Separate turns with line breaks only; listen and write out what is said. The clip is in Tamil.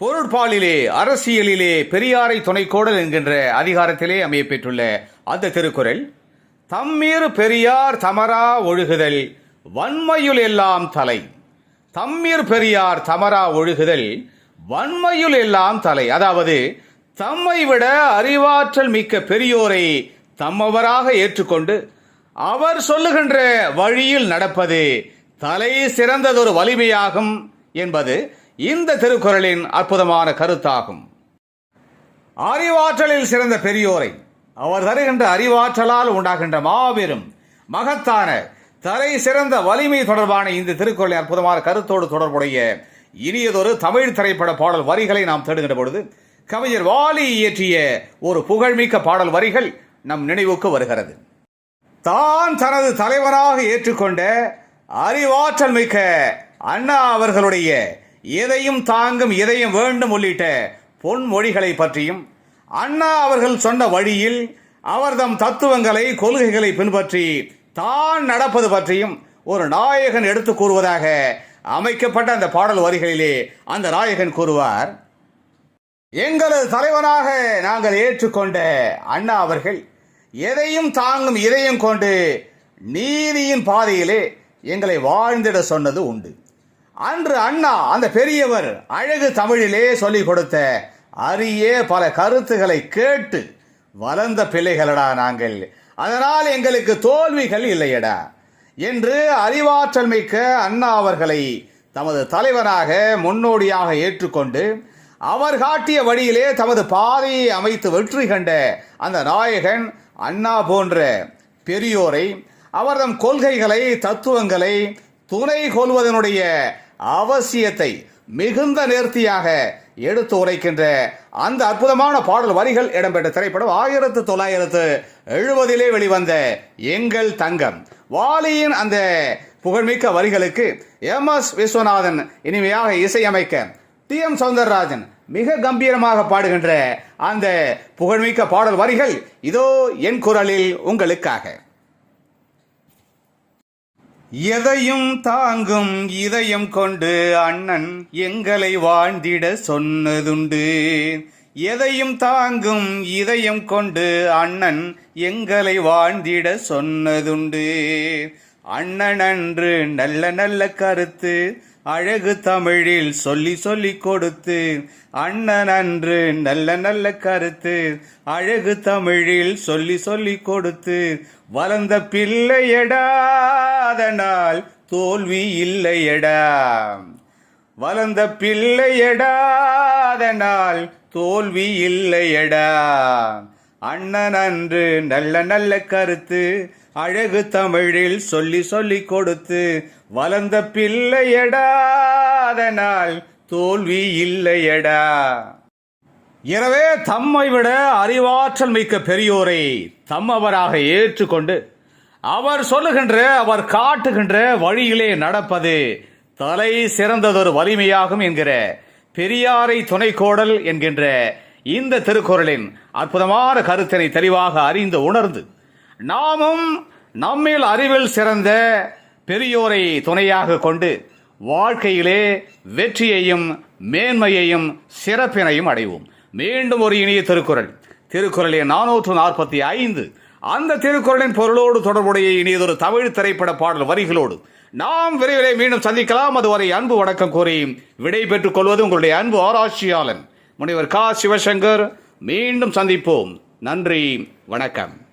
பொருட்பாலிலே அரசியலிலே பெரியாரை துணைக்கோடல் என்கின்ற அதிகாரத்திலே அமையப்பெற்றுள்ள அந்த திருக்குறள் தம்மீறு பெரியார் தமரா ஒழுகுதல் வன்மையுள் எல்லாம் தலை. தம்மீர் பெரியார் தமரா ஒழுகுதல் வன்மையுள் எல்லாம் தலை. அதாவது தம்மை விட அறிவாற்றல் மிக்க பெரியோரை தம்மவராக ஏற்றுக்கொண்டு அவர் சொல்லுகின்ற வழியில் நடப்பது தலை சிறந்ததொரு வலிமையாகும் என்பது இந்த திருக்குறளின் அற்புதமான கருத்தாகும். அறிவாற்றலில் சிறந்த பெரியோரை அவர் தருகின்ற அறிவாற்றலால் உண்டாகின்ற மாபெரும் மகத்தான தரை சிறந்த வலிமை தொடர்பான இந்த திருக்குறளை அற்புதமான கருத்தோடு தொடர்புடைய இனியதொரு தமிழ் திரைப்பட பாடல் வரிகளை நாம் தேடுகின்ற பொழுது கவிஞர் வாலி இயற்றிய ஒரு புகழ்மிக்க பாடல் வரிகள் நம் நினைவுக்கு வருகிறது. தான் தனது தலைவராக ஏற்றுக்கொண்ட அறிவாற்றல் மிக்க அண்ணா அவர்களுடைய எதையும் தாங்கும் எதையும் வேண்டும் உள்ளிட்ட பொன்மொழிகளை பற்றியும் அண்ணா அவர்கள் சொன்ன வழியில் அவர்தம் தத்துவங்களை கொள்கைகளை பின்பற்றி தான் நடப்பது பற்றியும் ஒரு நாயகன் எடுத்து கூறுவதாக அமைக்கப்பட்ட அந்த பாடல் வரிகளிலே அந்த நாயகன் கூறுவார். எங்களது தலைவனாக நாங்கள் ஏற்றுக்கொண்ட அண்ணா அவர்கள் எதையும் தாங்கும் இதயம் கொண்டு நீதியின் பாதையிலே எங்களை வாழ்ந்திட சொன்னது உண்டு. அன்று அண்ணா அந்த பெரியவர் அழகு தமிழிலே சொல்லிக் கொடுத்த அரிய பல கருத்துக்களை கேட்டு வளர்ந்த பிள்ளைகளடா நாங்கள். அதனால் எங்களுக்கு தோல்விகள் இல்லையடா என்று அறிவாற்றல் மிக்க அண்ணா அவர்களை தமது தலைவராக முன்னோடியாக ஏற்றுக்கொண்டு அவர் காட்டிய வழியிலே தமது பாதையை அமைத்து வெற்றி கண்ட அந்த நாயகன் அண்ணா போன்ற பெரியோரை அவர்தம் கொள்கைகளை தத்துவங்களை துணை கொள்வதனுடைய அவசியத்தை மிகுந்த நேர்த்தியாக எடுத்து உரைக்கின்ற அந்த அற்புதமான பாடல் வரிகள் இடம்பெற்ற திரைப்படம் ஆயிரத்து தொள்ளாயிரத்து எழுபதிலே வெளிவந்த எங்கள் தங்கம். வாலியின் அந்த புகழ்மிக்க வரிகளுக்கு எம் எஸ் விஸ்வநாதன் இனிமையாக இசையமைக்க டி எம் சவுந்தரராஜன் மிக கம்பீரமாக பாடுகின்ற அந்த புகழ்மிக்க பாடல் வரிகள் இதோ என் குரலில் உங்களுக்காக. எதையும் தாங்கும் இதயம் கொண்டு அண்ணன் எங்களை வாழ்ந்திட சொன்னதுண்டு. எதையும் தாங்கும் இதயம் கொண்டு அண்ணன் எங்களை வாழ்ந்திட சொன்னதுண்டு. அண்ணன் அன்று நல்ல நல்ல கருத்து அழகு தமிழில் சொல்லி சொல்லி கொடுத்து அண்ணன் அன்று நல்ல நல்ல கருத்து அழகு தமிழில் சொல்லி சொல்லி கொடுத்து வளர்ந்த பிள்ளையடாதனால் தோல்வி இல்லையடா. வளர்ந்த பிள்ளையடா அதனால் தோல்வி இல்லையடா. அண்ணன் அன்று நல்ல நல்ல கருத்து அழகு தமிழில் சொல்லி சொல்லி கொடுத்து வளர்ந்த பிள்ளையடா அதனால் தோல்வி இல்லையடா. எனவே தம்மை விட அறிவாற்றல் மிக்க பெரியோரை தம்மவராக ஏற்றுக்கொண்டு அவர் சொல்லுகின்ற அவர் காட்டுகின்ற வழியிலே நடப்பது தலை சிறந்ததொரு வலிமையாகும் என்கிற பெரியாரை துணைக்கோடல் என்கின்ற இந்த திருக்குறளின் அற்புதமான கருத்தினை தெளிவாக அறிந்து உணர்ந்து நாமும் நம்மில் அறிவில் சிறந்த பெரியோரை துணையாக கொண்டு வாழ்க்கையிலே வெற்றியையும் மேன்மையையும் சிறப்பினையும் அடைவோம். மீண்டும் ஒரு இனிய திருக்குறள். திருக்குறளின் நானூற்று நாற்பத்தி ஐந்து. அந்த திருக்குறளின் பொருளோடு தொடர்புடைய இனியதொரு தமிழ் திரைப்பட பாடல் வரிகளோடு நாம் விரைவிலே மீண்டும் சந்திக்கலாம். அதுவரை அன்பு வணக்கம் கூறி விடை பெற்றுக் கொள்வது உங்களுடைய அன்பு ஆராய்ச்சியாளன் முனைவர் கா. சிவசங்கர். மீண்டும் சந்திப்போம். நன்றி வணக்கம்.